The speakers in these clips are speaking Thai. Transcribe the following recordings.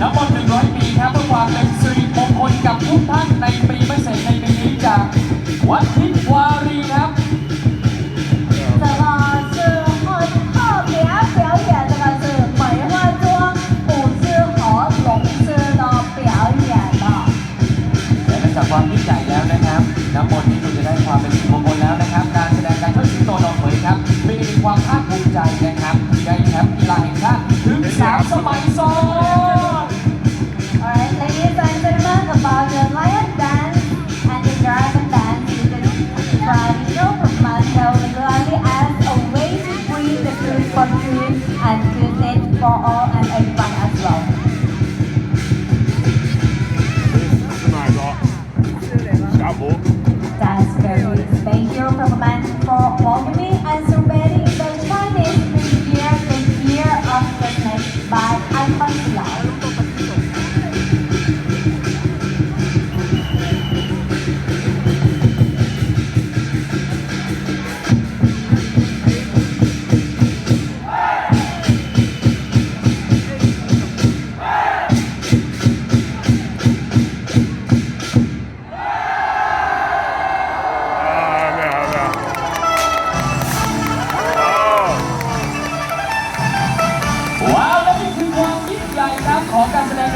น้ำมนงร้อยปีครับเพื่อความเป็นสิริมงคลกับทุกท่านในปีไม่เสร็จในปีนี้จากวัดทิพวารีครับตลอดสื่อคนข้เสียเสียวเสื่อหมายว่าวงปู่ซื่อขอหลงซื่อนอเปียวดต่อละนจากความยิ่งใหญ่แล้วนะครับ น้ำมนต์ที่คุณจะได้ความ for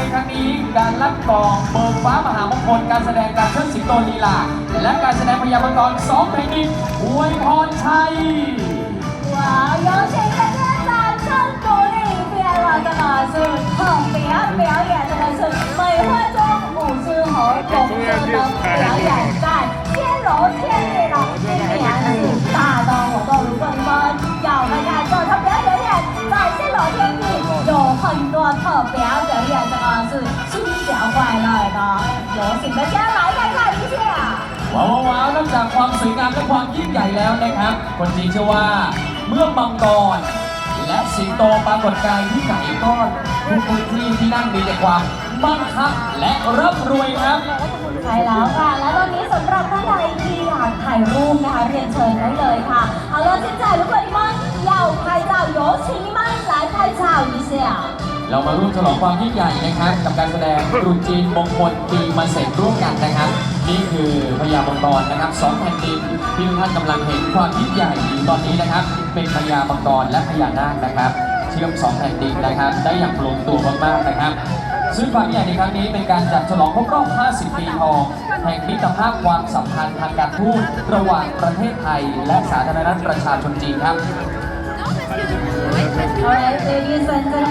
ในครั้งนี้ การลัดกลองเบิกฟ้ามหามงคลการแสดงการเชิดสิงโตลีลา และการแสดงพญามังกรสองแผ่นดินอวยพรชัย 哇，有请大家掌声鼓励表演这个是特别表演，这个是梅花桩舞狮和龙狮的表演， อสิบนาทีหลายใบค่ะพี่เชียว้าวว้าวนอกจากความสวยงามและความยิ่งใหญ่แล้วนะครับ คนจีนเชื่อว่าเมื่อมังกรและสิงโตปรากฏกายที่ไหนก็ทุกพื้นที่ที่นั่งมีแต่ความมั่งคั่งและร่ำรวยครับใช่แล้วค่ะ และตอนนี้สำหรับท่านใดที่อยากถ่ายรูปนะคะเรียนเชิญได้เลยค่ะเอาล่ะสินใจทุกบอลมอนยาไทยเจ้าโยชิมิมันลายไทยชาวอีเชีย เรามาร่วมฉลองความยิ่งใหญ่นะครับกับการแสดงตรุษจีนมงคลปีมาเสร็จร่วมกันนะครับ นี่คือพญามังกรนะครับสองแผ่นดินที่ทุกท่านกำลังเห็นความยิ่งใหญ่อยู่ตอนนี้นะครับ เป็นพญามังกรและพญานาคนะครับ เชื่อมสองแผ่นดินนะครับ ได้อย่างลงตัวมากๆนะครับซึ่งความยิ่งใหญ่ในครั้งนี้เป็นการจัดฉลองครบรอบ 50 ปีทองแห่งมิตรภาพความสัมพันธ์ทางการทูตระหว่างประเทศไทย และสาธารณรัฐประชาชนจีนครับ Alright, ladies and gentlemen,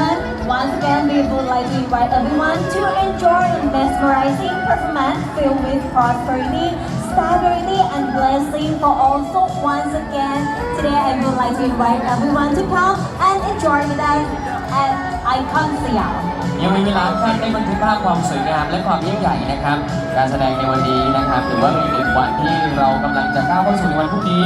once again we would like to invite everyone to enjoy a mesmerizing performance filled with prosperity, stability, and blessing for also once again, today I would like to invite everyone to come and enjoy with us at Icon Siam. ยังมีเวลาท่านได้บันทึกภาพความสวยงามและความยิ่งใหญ่นะครับ การแสดงในวันนี้นะครับถือว่าเป็นอีกหนึ่งวันที่เรากำลังจะก้าวเข้าสู่ในวันพรุ่งนี้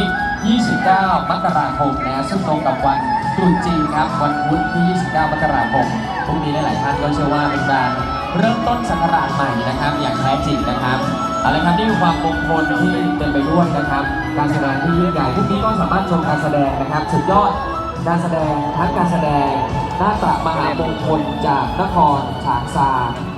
29 มกราคมนะซึ่งตรงกับวันตรุษจีนครับ วันพุธที่ 29 มกราคมพรุ่งนี้หลายๆท่านก็เชื่อว่าเป็นการเริ่มต้นสักราชใหม่นะครับ อย่างแท้จริงนะครับเอาละครับนี่คือความมงคลที่เต็มไปด้วยนะครับ การแสดงที่ยิ่งใหญ่พรุ่งนี้ก็สามารถชมการแสดงนะครับ สุดยอดการแสดงทั้งการแสดง หน้าตระมหามงคลจากนครฉางซา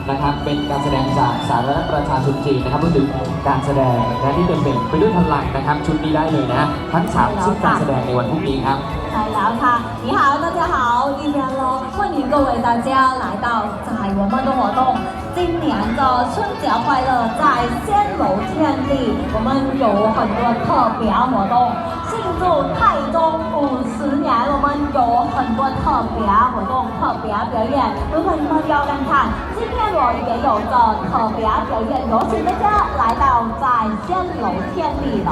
นะครับ เป็นการแสดงจากสาธารณรัฐประชาชนจีนนะครับรวมถึงการแสดงนะที่เต็มไปด้วยพลังนะครับ ชุดนี้ได้เลยนะ ทั้งสามชุดการแสดงในวันพรุ่งนี้ครับ ใช่แล้วค่ะ你好大家好一边喽欢迎各位大家来到在我们的活动今年的春节快乐在仙楼天地我们有很多特别活动 庆祝泰中五十年我们有很多特别活动特别表演如果你们要看看今天我也有着特别表演有请大家来到在仙楼天地了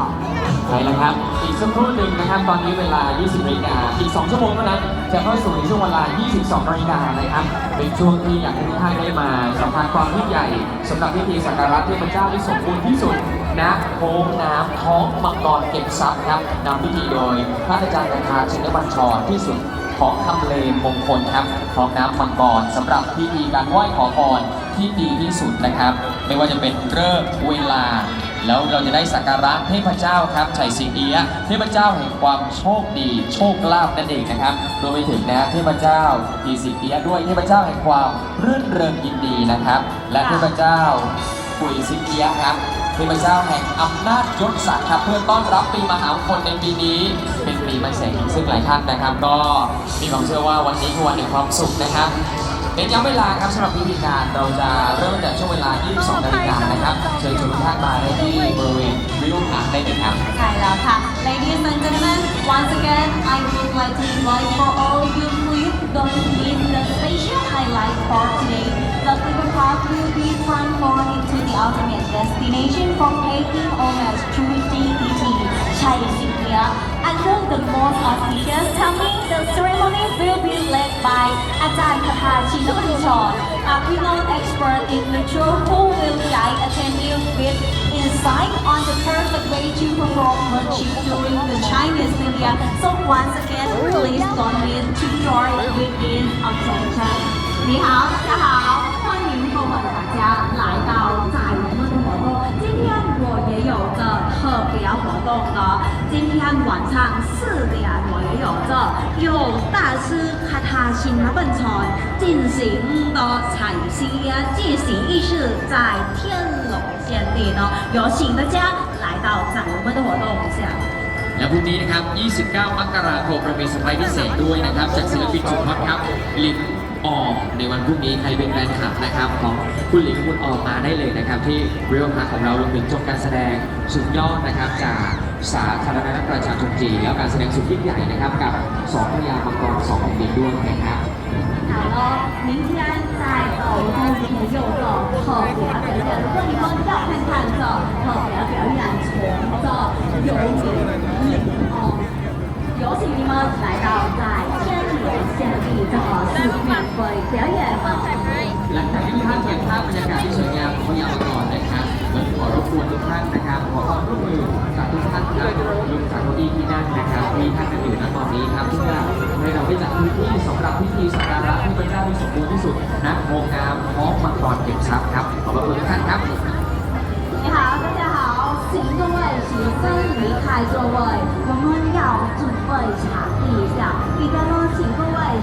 ใช่แล้วครับ อีกสักครู่หนึ่งนะครับ ตอนนี้เวลา 20นาฬิกาอีก 2 ชั่วโมงเท่านั้น จะเข้าสู่ในช่วงเวลา 22นาฬิกานะครับ เป็นช่วงที่อยากให้ทุกท่านได้มาสัมผัสความยิ่งใหญ่สำหรับพิธีสักการะเทพเจ้าที่สมบูรณ์ที่สุด ณโค้งน้ำท้องมังกรเก็บทรัพย์ครับนำพิธีโดย พระอาจารย์กทาชินบัญชรที่สุดของทำเลมงคลครับท้องน้ำมังกรสำหรับพิธีการไหว้ขอพรที่ดีที่สุดนะครับ ไม่ว่าจะเป็นเลิกษ์เวลา แล้วเราจะได้สักการะเทพเจ้าครับไฉสิงเอียะเทพเจ้าแห่งความโชคดีโชคลาภนั่นเองนะครับรวมไปถึงนะเทพเจ้าอีสิงเอียะด้วยเทพเจ้าแห่งความรื่นเริงยินดีนะครับ และเทพเจ้าปุยสิงเอียะครับ เทพเจ้าแห่งอำนาจยศศักดิ์ครับเพื่อต้อนรับปีมหามงคลในปีนี้ เป็นปีมะเสงซึ่งหลายท่านนะครับ ก็มีความเชื่อว่าวันนี้คือวันแห่งความสุขนะครับเน้นย้ำเวลาครับสำหรับพิธีการเราจะเริ่มจากช่วงเวลา 22 นาฬิกานะครับเชิญชวนทุกท่านมาได้ที่บริเวณวิวหาได้เลยครับใช่แล้วค่ะ Ladies and gentlemen once again I would like to invite for all you don't the special highlight for today. The Clipper Park will be transformed into the ultimate destination for paying area until the most auspicious timing. The ceremony will be led by Ajahn Kapachi Kuchon, a renowned expert in ritual who will guide attendees with insight on the perfect way to perform worship during the Chinese New Year. So once again, please don't miss to join within October. 你好，大家好，欢迎各位大家来到在我们的活动。今天我也。动的，今天晚上四点我也有着有大师卡塔辛拉本村进行的采西进行仪式，在天龙县里呢，有请大家来到在我们的活动下。 และพรุ่งนี้นะครับ 29 มกราคมเรามีเซอร์ไพรส์พิเศษด้วยนะครับ จากศิลปินสุดฮอตครับ ลิน ออมในวันพรุ่งนี้ใครเป็นแฟนคลับนะครับ ของคุณหลินคุณออมมาได้เลยนะครับ ที่เรียลพาร์ของเรารวมถึงชมการแสดงสุดยอดนะครับ จากสาธารณรัฐประชาชนจีนแล้วการแสดงสุดยิ่งใหญ่นะครับ กับสองพญามังกรสองแผ่นดินด้วยนะครับ 好了，明天在走动前有个特别表演，如果你们要看看这特别表演，从这有请领哦，有请你们来到在 หลังจากที่ท่านเก็บภาพบรรยากาศที่สวยงามของพยามาก่อนนะครับวันขอรบกวนทุกท่านนะครับ ขอความร่วมมือจากทุกท่านครับลุงจากเก้าอี้ที่นั่นะครับ มีท่านกันอยู่ณตอนนี้ครับเพื่อให้เราได้จัดพื้นที่สำหรับพิธีสักการะที่พระเจ้าที่สมบูรณ์ที่สุดณโคงารท้อมังกรเก็บทรัพย์ครับขอบคุณทุกท่านครับนี่ค่ะก็จะหา 请各位起身离开座位，我们要准备场地一下。一边呢，请各位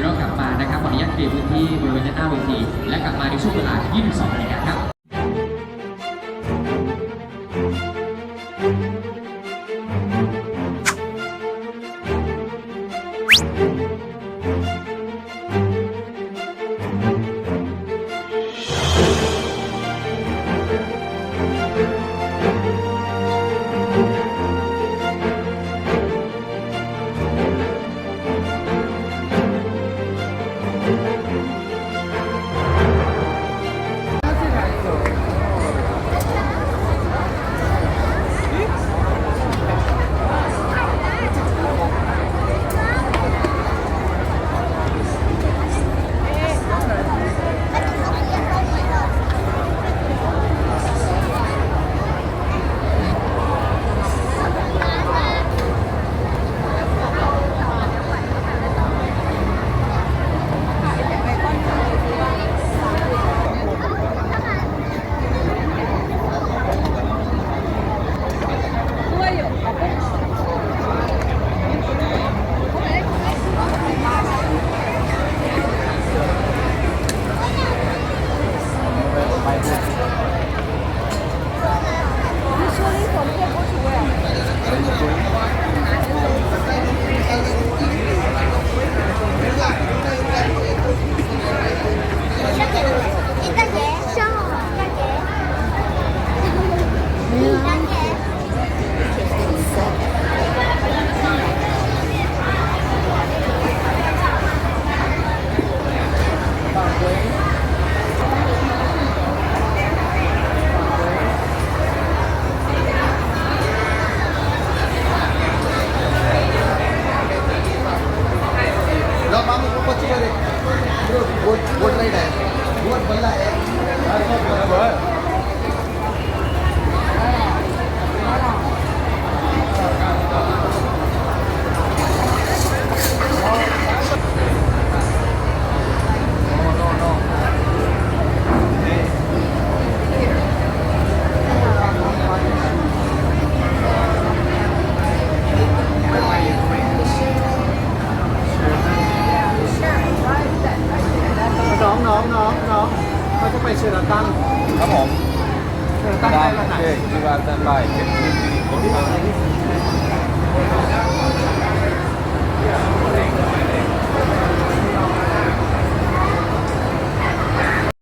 ดี๋ยวเรากลับมานะครับขออนุญาตเคลียร์พื้นที่บริเวณด้านหน้าเวทีและกลับมาในช่วงเวลา 22นาฬิกาครับ แล้ว